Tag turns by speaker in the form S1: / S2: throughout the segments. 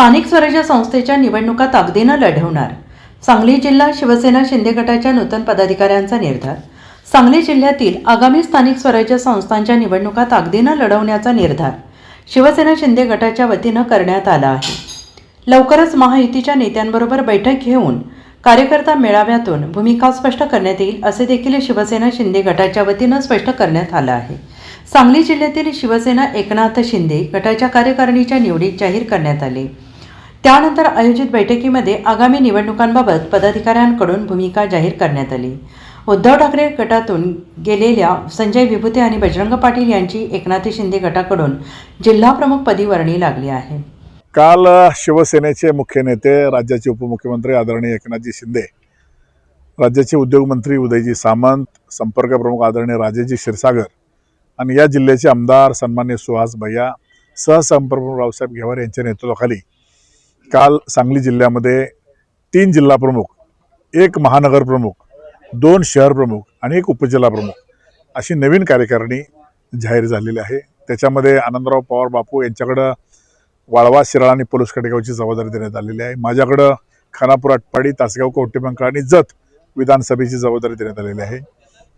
S1: स्थानिक स्वराज्य संस्थेच्या निवडणुका ताकदीनं लढवणार. सांगली जिल्हा शिवसेना शिंदे गटाच्या नूतन पदाधिकाऱ्यांचा निर्धार. सांगली जिल्ह्यातील आगामी स्थानिक स्वराज्य संस्थांच्या निवडणुका ताकदीनं लढवण्याचा निर्धार शिवसेना शिंदे गटाच्या वतीनं करण्यात आला आहे. लवकरच महायुतीच्या नेत्यांबरोबर बैठक घेऊन कार्यकर्ता मेळाव्यातून भूमिका स्पष्ट करण्यात येईल असे देखील शिवसेना शिंदे गटाच्या वतीनं स्पष्ट करण्यात आलं आहे. सांगली जिल्ह्यातील शिवसेना एकनाथ शिंदे गटाच्या कार्यकारिणीच्या निवडीत जाहीर करण्यात आले. त्यानंतर आयोजित बैठकीमध्ये आगामी निवडणुकांबाबत पदाधिकाऱ्यांकडून भूमिका जाहीर करण्यात आली. उद्धव ठाकरे गटातून गेलेल्या संजय विभूते आणि बजरंग पाटील यांची एकनाथ शिंदे गटाकडून जिल्हाप्रमुखपदी वर्णी लागली आहे.
S2: काल शिवसेनेचे मुख्य नेते राज्याचे उपमुख्यमंत्री आदरणीय एकनाथजी शिंदे राज्याचे उद्योगमंत्री उदयजी सामंत संपर्क प्रमुख आदरणीय राजेजी क्षीरसागर आणि या जिल्ह्याचे आमदार सन्मान्य सुहास भैया सहसंपर्क प्रमुख रावसाहेब घेवार यांच्या नेतृत्वाखाली काल सांगली जिल्ह्यामध्ये तीन जिल्हा प्रमुख एक महानगर प्रमुख दोन शहर प्रमुख आणि एक उपजिल्हा प्रमुख अशी नवीन कार्यकारिणी जाहीर झालेली आहे. त्याच्यामध्ये आनंदराव पवार बापू यांच्याकडं वाळवा शिराळ आणि पलूस कटेगावची जबाबदारी देण्यात आलेली आहे. माझ्याकडं खानापूर आटपाडी तासगाव कवटेबंका आणि जत विधानसभेची जबाबदारी देण्यात आलेली आहे.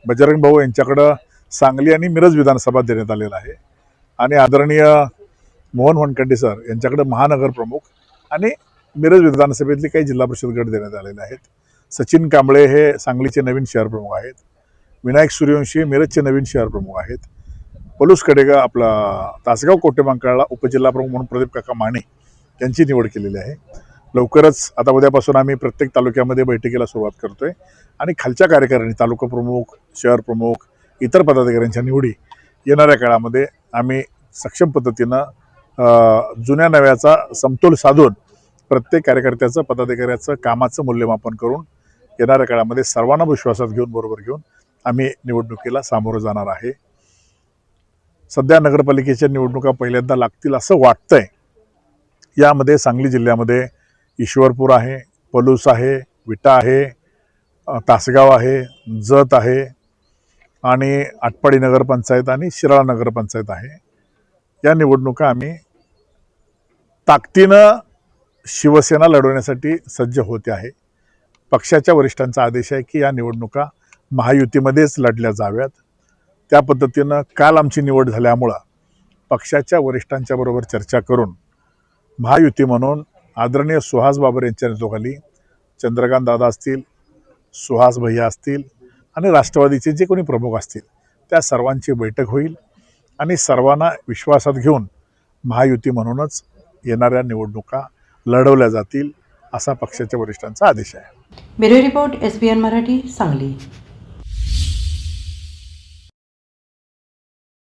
S2: बजरंग भाऊ यांच्याकडं सांगली आणि मिरज विधानसभा देण्यात आलेला आहे. आणि आदरणीय मोहन वनखंडे सर यांच्याकडे महानगर प्रमुख आणि मिरज विधानसभेतले काही जिल्हा परिषद गट देण्यात आलेले आहेत. सचिन कांबळे हे सांगलीचे नवीन शहर प्रमुख आहेत. विनायक सूर्यवंशी मिरजचे नवीन शहर प्रमुख आहेत. पलूस कडेगा आपला तासगाव कोटेबांकाळला उपजिल्हा प्रमुख म्हणून प्रदीप काका माने यांची निवड केलेली आहे. लवकरच आता उद्यापासून आम्ही प्रत्येक तालुक्यामध्ये बैठकीला सुरुवात करतोय. आणि खालच्या कार्यकारिणी तालुका प्रमुख शहर प्रमुख इतर पदाधिकाऱ्यांच्या निवडी येणाऱ्या काळामध्ये आम्ही सक्षम पद्धतीनं जुन्या नव्याचा समतोल साधून प्रत्येक कार्यकर्त्याचं पदाधिकाऱ्याचं कामाचं मूल्यमापन करून येणाऱ्या काळामध्ये सर्वांना विश्वासात घेऊन बरोबर घेऊन आम्ही निवडणुकीला सामोरं जाणार आहे. सध्या नगरपालिकेच्या निवडणुका पहिल्यांदा लागतील असं वाटतंय. यामध्ये सांगली जिल्ह्यामध्ये ईश्वरपूर आहे पलूस आहे विटा आहे तासगाव आहे जत आहे आणि आटपाडी नगरपंचायत आणि शिराळा नगरपंचायत आहे. या निवडणुका आम्ही ताकदीनं शिवसेना लढवण्यासाठी सज्ज होते आहे. पक्षाच्या वरिष्ठांचा आदेश आहे की या निवडणुका महायुतीमध्येच लढल्या जाव्यात. त्या पद्धतीनं काल आमची निवड झाल्यामुळं पक्षाच्या वरिष्ठांच्या बरोबर चर्चा करून महायुती म्हणून आदरणीय सुहास बाबर यांच्या नेतृत्वाखाली चंद्रकांत दादा असतील सुहास भैया असतील आणि राष्ट्रवादीचे जे कोणी प्रमुख असतील त्या सर्वांची बैठक होईल. आणि सर्वांना विश्वासात घेऊन महायुती म्हणूनच येणाऱ्या निवडणुका लढवल्या जातील असा पक्षाच्या वरिष्ठांचा आदेश आहे.
S1: Bureau report S B N Marathi Sangli.